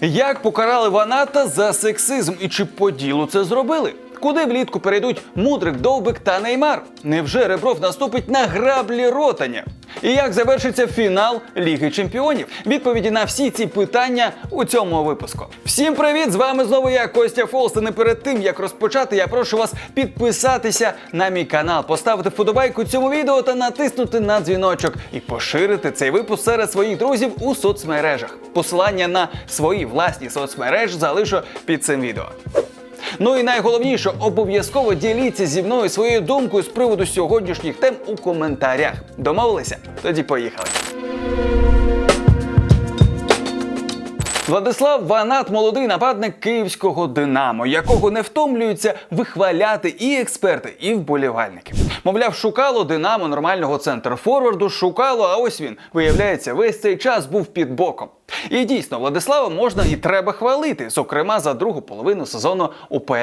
Як покарали Ваната за сексизм і чи по ділу це зробили? Куди влітку перейдуть Мудрик, Довбик та Неймар? Невже Ребров наступить на граблі ротаня? І як завершиться фінал Ліги Чемпіонів? Відповіді на всі ці питання у цьому випуску. Всім привіт! З вами знову я Костя Фолстен. І перед тим як розпочати, я прошу вас підписатися на мій канал, поставити вподобайку цьому відео та натиснути на дзвіночок і поширити цей випуск серед своїх друзів у соцмережах. Посилання на свої власні соцмережі залишу під цим відео. Ну і найголовніше, обов'язково діліться зі мною своєю думкою з приводу сьогоднішніх тем у коментарях. Домовилися? Тоді поїхали. Владислав Ванат молодий нападник київського Динамо, якого не втомлюються вихваляти і експерти, і вболівальники. Мовляв, шукало Динамо нормального центр форварду, шукало, а ось він виявляється, весь цей час був під боком. І дійсно, Владислава можна і треба хвалити, зокрема за другу половину сезону УПЛ.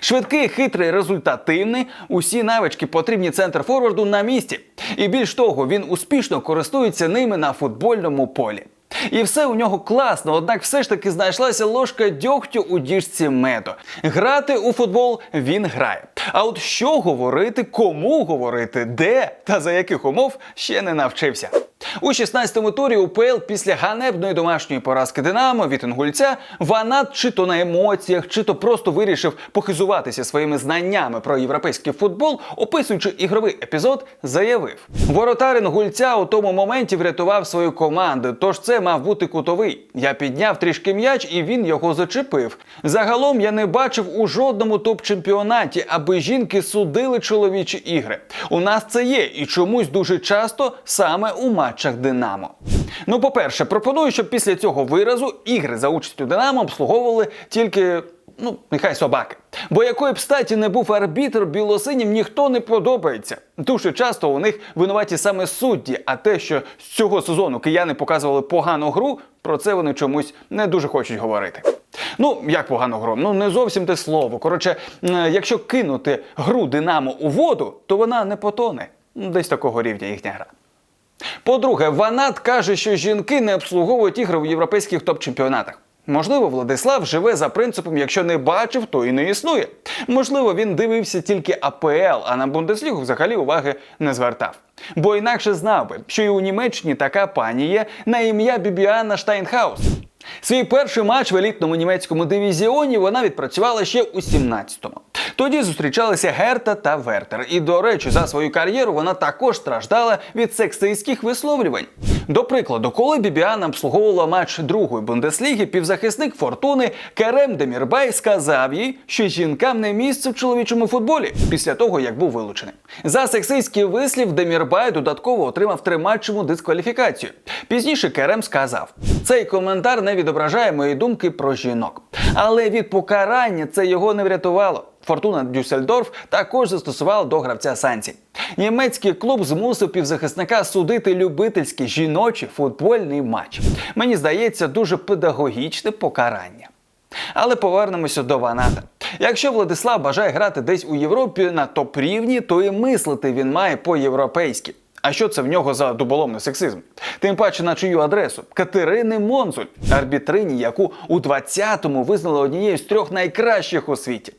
Швидкий, хитрий, результативний. Усі навички потрібні центр форварду на місці. І більш того, він успішно користується ними на футбольному полі. І все у нього класно, однак все ж таки знайшлася ложка дьогтю у діжці меду. Грати у футбол він грає. А от що говорити, кому говорити, де та за яких умов ще не навчився. У 16-му турі УПЛ після ганебної домашньої поразки Динамо від інгульця Ванат чи то на емоціях, чи то просто вирішив похизуватися своїми знаннями про європейський футбол, описуючи ігровий епізод, заявив: Воротар інгульця у тому моменті врятував свою команду, тож це мав бути кутовий. Я підняв трішки м'яч і він його зачепив. Загалом я не бачив у жодному топ-чемпіонаті, аби жінки судили чоловічі ігри. У нас це є і чомусь дуже часто саме у матчах Динамо. Ну, по-перше, пропоную, щоб після цього виразу ігри за участю Динамо обслуговували тільки. Ну, нехай собаки. Бо якої б статі не був арбітр, білосинім ніхто не подобається. Дуже часто у них винуваті саме судді, а те, що з цього сезону кияни показували погану гру, про це вони чомусь не дуже хочуть говорити. Ну, як погану гру? Ну не зовсім те слово. Коротше, якщо кинути гру Динамо у воду, то вона не потоне. Десь такого рівня їхня гра. По-друге, Ванат каже, що жінки не обслуговують ігри в європейських топ-чемпіонатах. Можливо, Владислав живе за принципом, якщо не бачив, то і не існує. Можливо, він дивився тільки АПЛ, а на Бундеслігу взагалі уваги не звертав. Бо інакше знав би, що і у Німеччині така пані є на ім'я Бібіана Штайнхаус. Свій перший матч в елітному німецькому дивізіоні вона відпрацювала ще у 17-му. Тоді зустрічалися Герта та Вертер. І, до речі, за свою кар'єру вона також страждала від сексистських висловлювань. До прикладу, коли Бібіана обслуговувала матч другої бундесліги, півзахисник фортуни Керем Демірбай сказав їй, що жінкам не місце в чоловічому футболі після того, як був вилучений. За сексистський вислів Демірбай додатково отримав триматчому дискваліфікацію. Пізніше Керем сказав: цей коментар не відображає мої думки про жінок. Але від покарання це його не врятувало. Фортуна Дюссельдорф також застосувала до гравця санкцій. Німецький клуб змусив півзахисника судити любительський жіночий футбольний матч. Мені здається, дуже педагогічне покарання. Але повернемося до Ваната. Якщо Владислав бажає грати десь у Європі на топ-рівні, то і мислити він має по-європейськи. А що це в нього за дуболомний сексизм? Тим паче на чию адресу Катерини Монзуль, арбітрині, яку у 20-му визнали однією з трьох найкращих у світі.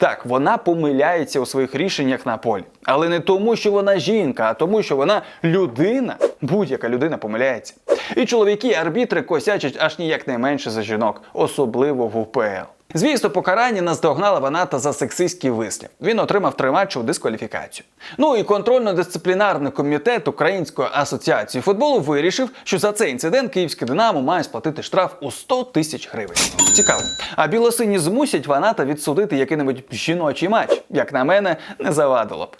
Так, вона помиляється у своїх рішеннях на полі, але не тому, що вона жінка, а тому, що вона людина. Будь-яка людина помиляється. І чоловіки-арбітри косячать аж ніяк не менше за жінок, особливо в УПЛ. Звісно, покарання наздогнала Ваната за сексистський вислів. Він отримав триматчу дискваліфікацію. Ну і контрольно-дисциплінарний комітет Української асоціації футболу вирішив, що за цей інцидент київське Динамо має сплатити штраф у 100 тисяч гривень. Цікаво. А білосині змусять Ваната відсудити який-небудь жіночий матч. Як на мене, не завадило б.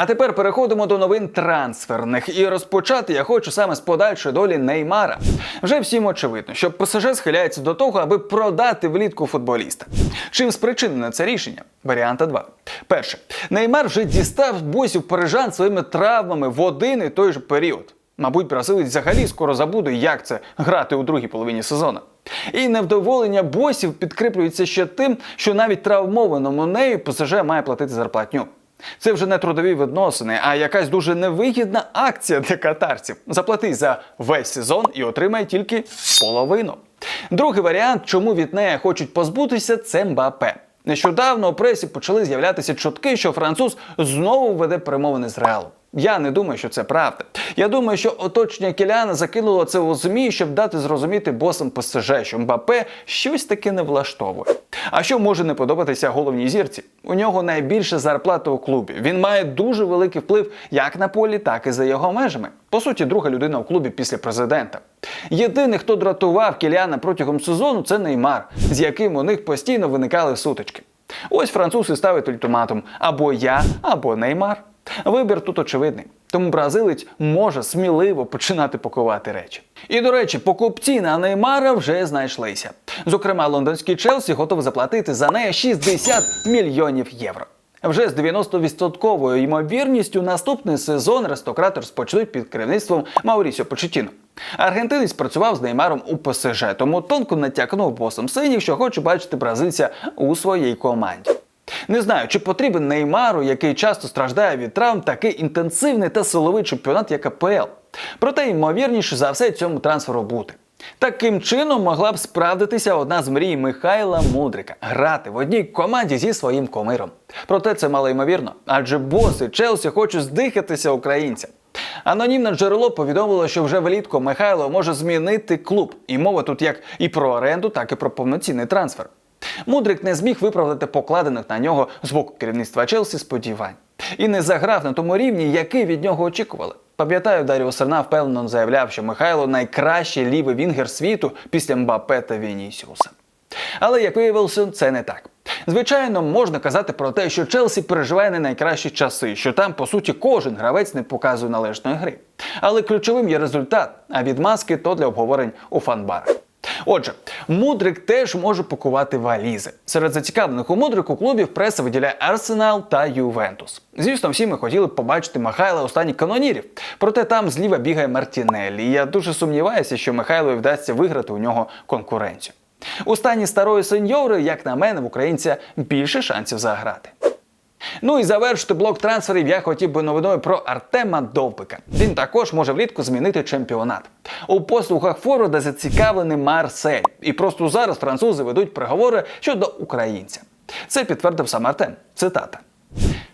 А тепер переходимо до новин трансферних. І розпочати я хочу саме з подальшої долі Неймара. Вже всім очевидно, що ПСЖ схиляється до того, аби продати влітку футболіста. Чим спричинене це рішення? Варіанта 2. Перше, Неймар вже дістав босів парижан своїми травмами в один і той же період. Мабуть, бразилець взагалі скоро забуде, як це грати у другій половині сезону. І невдоволення босів підкріплюється ще тим, що навіть травмованому нею ПСЖ має платити зарплатню. Це вже не трудові відносини, а якась дуже невигідна акція для катарців. Заплати за весь сезон і отримай тільки половину. Другий варіант, чому від неї хочуть позбутися, це Мбапе. Нещодавно у пресі почали з'являтися чутки, що француз знову веде перемовини з Реалом. Я не думаю, що це правда. Я думаю, що оточення Кіляна закинуло це у ЗМІ, щоб дати зрозуміти босам ПСЖ, що Мбапе щось таки не влаштовує. А що може не подобатися головній зірці? У нього найбільша зарплата у клубі. Він має дуже великий вплив як на полі, так і за його межами. По суті, друга людина у клубі після президента. Єдиний, хто дратував Кіляна протягом сезону, це Неймар, з яким у них постійно виникали сутички. Ось француз і ставить ультиматум: або я, або Неймар. Вибір тут очевидний. Тому бразилець може сміливо починати пакувати речі. І до речі, покупці на Неймара вже знайшлися. Зокрема, лондонський Челсі готов заплатити за неї 60 мільйонів євро. Вже з 90% ймовірністю наступний сезон рестократи розпочнуть під керівництвом Маурісіо Почетіно. Аргентинець працював з Неймаром у ПСЖ, тому тонко натякнув босом синіх, що хоче бачити бразильця у своїй команді. Не знаю, чи потрібен Неймару, який часто страждає від травм, такий інтенсивний та силовий чемпіонат, як АПЛ. Проте ймовірніше за все цьому трансферу бути. Таким чином могла б справдитися одна з мрій Михайла Мудрика грати в одній команді зі своїм комиром. Проте це мало ймовірно, адже боси Челсі хочуть здихатися українцям. Анонімне джерело повідомило, що вже влітку Михайло може змінити клуб, і мова тут як і про оренду, так і про повноцінний трансфер. Мудрик не зміг виправдати покладених на нього з боку керівництва Челсі сподівань і не заграв на тому рівні, який від нього очікували. Пам'ятаю, Даріо Серна впевнено заявляв, що Михайло найкращий лівий вінгер світу після Мбапе та Вінісіуса. Але як виявилося, це не так. Звичайно, можна казати про те, що Челсі переживає не найкращі часи, що там, по суті, кожен гравець не показує належної гри. Але ключовим є результат, а відмазки то для обговорень у фанбарах. Отже, Мудрик теж може пакувати валізи. Серед зацікавлених у Мудрику клубів преса виділяє Арсенал та Ювентус. Звісно, всі ми хотіли б побачити Михайла у канонірів. Проте там зліва бігає Мартінеллі. І я дуже сумніваюся, що Михайлові вдасться виграти у нього конкуренцію. У стані старої сеньори, як на мене, в українця більше шансів заграти. Ну і завершити блок трансферів я хотів би новиною про Артема Довбика. Він також може влітку змінити чемпіонат. У послугах Форварда зацікавлений Марсель. І просто зараз французи ведуть переговори щодо українця. Це підтвердив сам Артем. Цитата.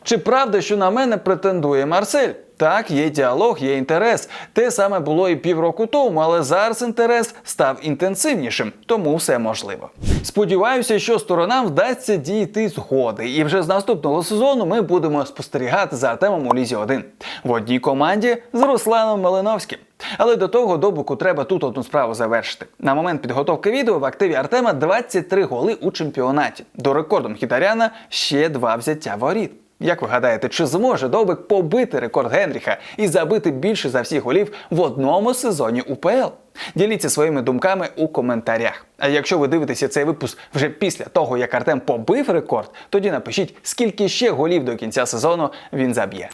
Чи правда, що на мене претендує Марсель? Так, є діалог, є інтерес. Те саме було і півроку тому, але зараз інтерес став інтенсивнішим, тому все можливо. Сподіваюся, що сторонам вдасться дійти згоди, і вже з наступного сезону ми будемо спостерігати за Артемом у Лізі 1 в одній команді з Русланом Малиновським. Але до того добуку треба тут одну справу завершити. На момент підготовки відео в активі Артема 23 голи у чемпіонаті. До рекорду Мхітаряна ще два взяття воріт. Як ви гадаєте, чи зможе Довбик побити рекорд Генріха і забити більше за всіх голів в одному сезоні УПЛ? Діліться своїми думками у коментарях. А якщо ви дивитеся цей випуск вже після того, як Артем побив рекорд, тоді напишіть, скільки ще голів до кінця сезону він заб'є.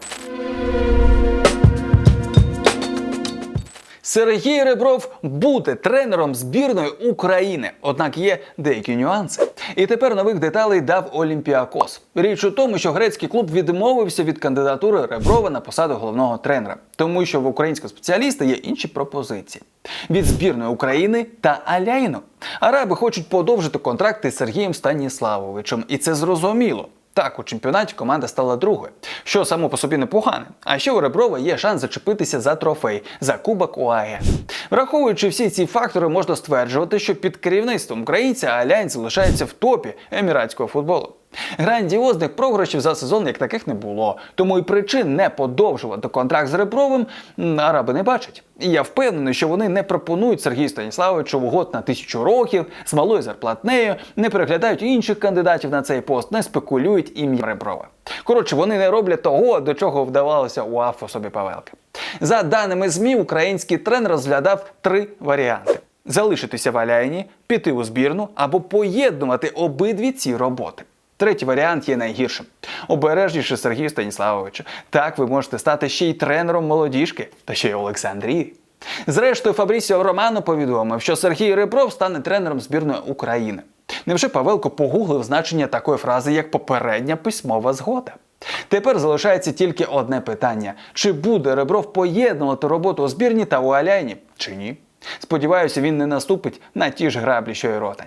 Сергій Ребров буде тренером збірної України, однак є деякі нюанси. І тепер нових деталей дав Олімпіакос. Річ у тому, що грецький клуб відмовився від кандидатури Реброва на посаду головного тренера, тому що в українського спеціаліста є інші пропозиції від збірної України та Аляйну. Араби хочуть подовжити контракти з Сергієм Станіславовичем, і це зрозуміло. Так, у чемпіонаті команда стала другою, що само по собі непогане. А ще у Реброва є шанс зачепитися за трофей за Кубок УАЕ. Враховуючи всі ці фактори, можна стверджувати, що під керівництвом українця Альянс залишається в топі еміратського футболу. Грандіозних програшів за сезон як таких не було, тому і причин не подовжувати контракт з Ребровим араби не бачать. І я впевнений, що вони не пропонують Сергію Станіславовичу угод на тисячу років з малою зарплатнею, не переглядають інших кандидатів на цей пост, не спекулюють ім'я Реброва. Коротше, вони не роблять того, до чого вдавалося у АФ особі Павелки. За даними ЗМІ, український тренер розглядав три варіанти: залишитися в Аляйні, піти у збірну або поєднувати обидві ці роботи. Третій варіант є найгіршим. Обережніше Сергію Станіславовичу. Так ви можете стати ще й тренером молодіжки, та ще й Олександрії. Зрештою, Фабрісіо Романо повідомив, що Сергій Ребров стане тренером збірної України. Невже Павелко погуглив значення такої фрази, як попередня письмова згода? Тепер залишається тільки одне питання: чи буде Ребров поєднувати роботу у збірні та у Аляйні, чи ні? Сподіваюся, він не наступить на ті ж граблі, що й ротань.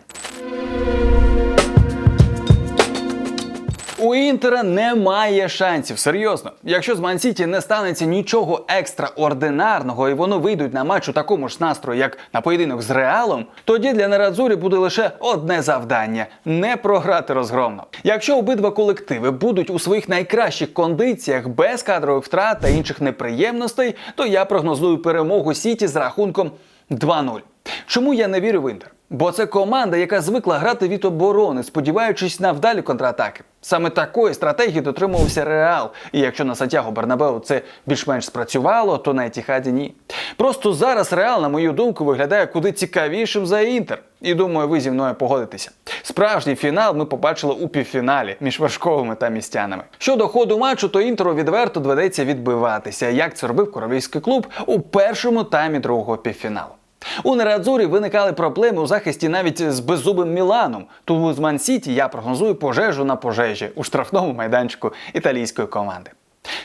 Інтера немає шансів, серйозно. Якщо з Мансіті не станеться нічого екстраординарного і вони вийдуть на матч у такому ж настрої, як на поєдинок з Реалом, тоді для Нерадзурі буде лише одне завдання не програти розгромно. Якщо обидва колективи будуть у своїх найкращих кондиціях без кадрових втрат та інших неприємностей, то я прогнозую перемогу Сіті з рахунком 2-0. Чому я не вірю в Інтер? Бо це команда, яка звикла грати від оборони, сподіваючись на вдалі контратаки. Саме такої стратегії дотримувався Реал. І якщо на Сантьяго Бернабеу це більш-менш спрацювало, то на Етіхаді ні. Просто зараз Реал, на мою думку, виглядає куди цікавішим за Інтер. І думаю, ви зі мною погодитеся. Справжній фінал ми побачили у півфіналі між важковими та містянами. Щодо ходу матчу, то інтеру відверто доведеться відбиватися, як це робив королівський клуб у першому таймі другого півфіналу. У Нерадзурі виникали проблеми у захисті навіть з беззубим Міланом. Тому з Ман-Сіті я прогнозую пожежу на пожежі у штрафному майданчику італійської команди.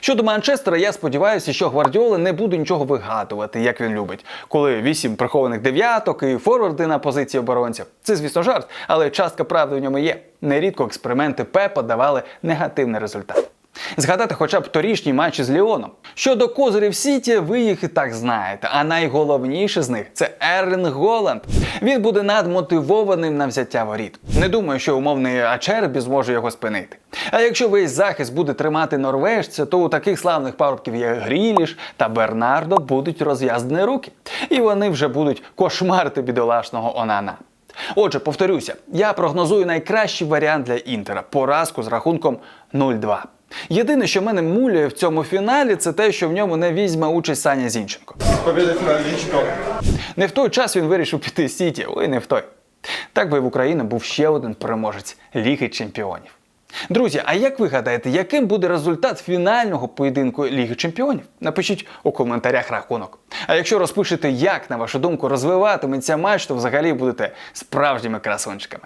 Щодо Манчестера, я сподіваюся, що Гвардіоли не буде нічого вигадувати, як він любить, коли вісім прихованих дев'яток і форварди на позиції оборонців. Це, звісно, жарт, але частка правди в ньому є. Нерідко експерименти Пепа давали негативний результат. Згадати хоча б торішній матч з Ліоном. Щодо козирів Сіті, ви їх і так знаєте. А найголовніше з них це Ерлінг Голланд. Він буде надмотивованим на взяття воріт. Не думаю, що умовний Ачербі зможе його спинити. А якщо весь захист буде тримати норвежця, то у таких славних парубків як Гріліш та Бернардо будуть розв'язані руки. І вони вже будуть кошмарити бідолашного Онана. Отже, повторюся, я прогнозую найкращий варіант для Інтера поразку з рахунком 0-2. Єдине, що мене мулює в цьому фіналі, це те, що в ньому не візьме участь Саня Зінченко. Не в той час він вирішив піти з Сіті, ой, не в той. Так би в Україні був ще один переможець Ліги Чемпіонів. Друзі, а як ви гадаєте, яким буде результат фінального поєдинку Ліги Чемпіонів? Напишіть у коментарях рахунок. А якщо розпишете, як на вашу думку розвиватиметься матч, то взагалі будете справжніми красунчиками.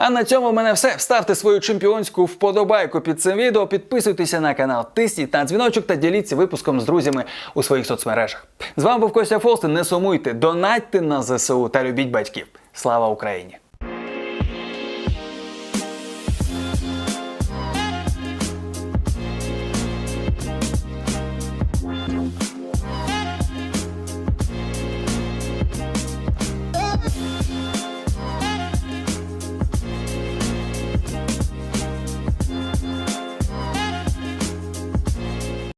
А на цьому в мене все. Ставте свою чемпіонську вподобайку під цим відео, підписуйтеся на канал, тисніть на дзвіночок та діліться випуском з друзями у своїх соцмережах. З вами був Костя Фолстин. Не сумуйте, донатьте на ЗСУ та любіть батьків. Слава Україні!